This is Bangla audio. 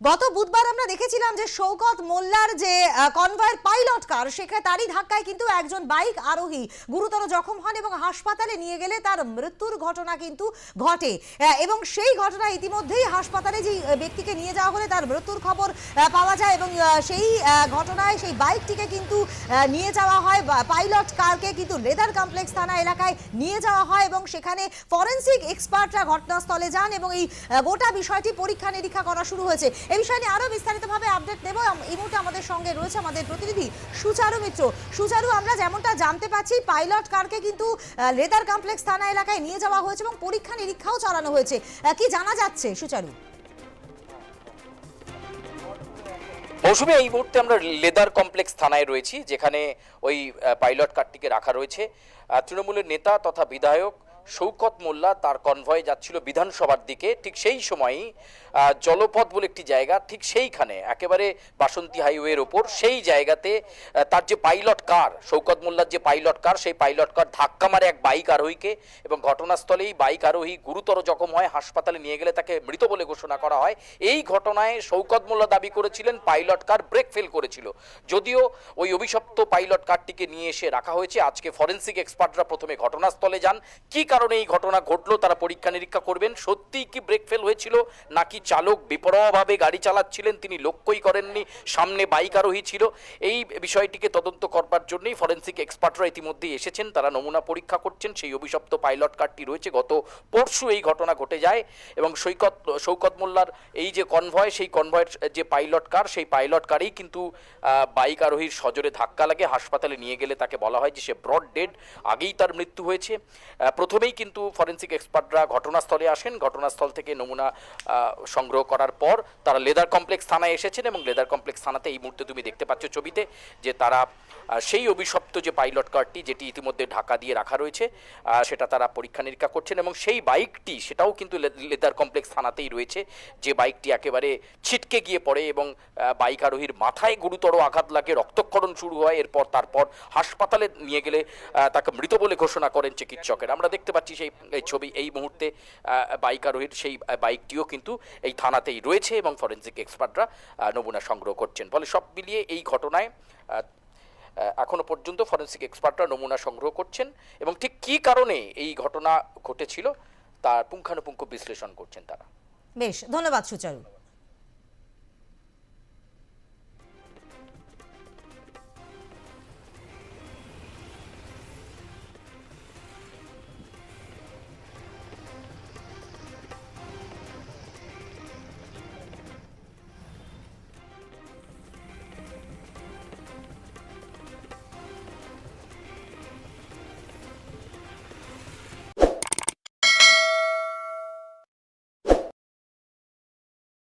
গত বুধবার আমরা দেখেছিলাম যে শৌকত মোল্লার যে কনভয়ের পাইলট কার সেখানে তারই ধাক্কায় কিন্তু একজন বাইক আরোহী গুরুতর জখম হন এবং হাসপাতালে নিয়ে গেলে তার মৃত্যুর ঘটনা কিন্তু ঘটে। এবং সেই ঘটনা ইতিমধ্যেই হাসপাতালে যে ব্যক্তিকে নিয়ে যাওয়া হলে তার মৃত্যুর খবর পাওয়া যায় এবং সেই ঘটনায় সেই বাইকটিকে কিন্তু নিয়ে যাওয়া হয় পাইলট কারকে কিন্তু লেদার কমপ্লেক্স থানা এলাকায় নিয়ে যাওয়া হয় এবং সেখানে ফরেন্সিক এক্সপার্টরা ঘটনাস্থলে যান এবং এই গোটা বিষয়টি পরীক্ষা নিরীক্ষা করা শুরু হয়েছে। এই বিষয় নিয়ে আরও বিস্তারিতভাবে আপডেট দেবো এই মুহূর্তে আমাদের সঙ্গে রয়েছে আমাদের প্রতিনিধি সুচারু মিত্র। সুচারু, আমরা যেমনটা জানতে পাচ্ছি পাইলট কারকে কিন্তু লেদার কমপ্লেক্স থানা এলাকায় নিয়ে যাওয়া হয়েছে এবং পরীক্ষা নিরীক্ষাও চালানো হয়েছে। কি জানা যাচ্ছে সুচারু? মৌসুমে, এই মুহূর্তে আমরা লেদার কমপ্লেক্স থানায় রয়েছি, যেখানে ওই পাইলট কারটিকে রাখা রয়েছে। তৃণমূলের নেতা তথা বিধায়ক শৌকত মোল্লা তার কনভয়ে যাচ্ছিল বিধানসভার দিকে। ঠিক সেই সময়ই জলপথ বলে একটি জায়গা ঠিক সেইখানে, একেবারে বাসন্তী হাইওয়ের ওপর। সেই জায়গাতে তার যে পাইলট কার, শৌকত মোল্লার যে পাইলট কার, সেই পাইলট কার ধাক্কা মারে এক বাইক আরোহীকে এবং ঘটনাস্থলেই বাইক আরোহী গুরুতর জখম হয়, হাসপাতালে নিয়ে গেলে তাকে মৃত বলে ঘোষণা করা হয়। এই ঘটনায় শৌকত মোল্লা দাবি করেছিলেন, পাইলট কার ব্রেক ফেল করেছিল। যদিও ওই অভিশপ্ত পাইলট কারটিকে নিয়ে এসে রাখা হয়েছে, আজকে ফরেন্সিক এক্সপার্টরা প্রথমে ঘটনাস্থলে যান। কি কারণে এই ঘটনা ঘটলো তারা পরীক্ষা নিরীক্ষা করবেন। সত্যিই কি ব্রেক ফেল হয়েছিল নাকি চালক বেপরোয়াভাবে গাড়ি চালাচ্ছিলেন তিনি লক্ষ্যই করেননি সামনে বাইক আরোহী ছিল। এই বিষয়টিকে তদন্ত করবার জন্যই ফরেন্সিক এক্সপার্টরা ইতিমধ্যেই এসেছেন তারা নমুনা পরীক্ষা করছেন সেই অভিশপ্ত পাইলট কারটি রয়েছে। গত পরশু এই ঘটনা ঘটে যায় এবং সৈকত শৌকত মোল্লার এই যে কনভয় সেই কনভয়ের যে পাইলট কার সেই পাইলট কারেই কিন্তু বাইক আরোহীর সজোরে ধাক্কা লাগে। হাসপাতালে নিয়ে গেলে তাকে বলা হয় যে সে ব্রড ডেড আগেই তার মৃত্যু হয়েছে। আহ, প্রথমেই কিন্তু ফরেন্সিক এক্সপার্টরা ঘটনাস্থলে আসেন। ঘটনাস্থল থেকে নমুনা সংগ্রহ করার পর তারা লেদার কমপ্লেক্স থানায় এসেছেন এবং লেদার কমপ্লেক্স থানাতে এই মুহূর্তে তুমি দেখতে পাচ্ছ ছবিতে যে তারা সেই অভিশপ্ত যে পাইলট কারটি যেটি ইতিমধ্যে ঢাকা দিয়ে রাখা রয়েছে সেটা তারা পরীক্ষা নিরীক্ষা করছেন এবং সেই বাইকটি সেটাও কিন্তু লেদার কমপ্লেক্স থানাতেই রয়েছে। যে বাইকটি একেবারে ছিটকে গিয়ে পড়ে এবং বাইক আরোহীর মাথায় গুরুতর আঘাত লাগে, রক্তক্ষরণ শুরু হয়, এরপর তারপর হাসপাতালে নিয়ে গেলে তাকে মৃত বলে ঘোষণা করেন চিকিৎসকেরা। আমরা দেখতে পাচ্ছি সেই ছবি এই মুহূর্তে বাইক আরোহীর সেই বাইকটিও কিন্তু এই থানাতেই রয়েছে এবং ফরেন্সিক এক্সপার্টরা নমুনা সংগ্রহ করছেন। ফলে সব মিলিয়ে এই ঘটনায় আহ, আহ, এখনও পর্যন্ত ফরেন্সিক এক্সপার্টরা নমুনা সংগ্রহ করছেন এবং ঠিক কী কারণে এই ঘটনা ঘটেছিল তার পুঙ্খানুপুঙ্খ বিশ্লেষণ করছেন তারা। বেশ ধন্যবাদ সুচারু।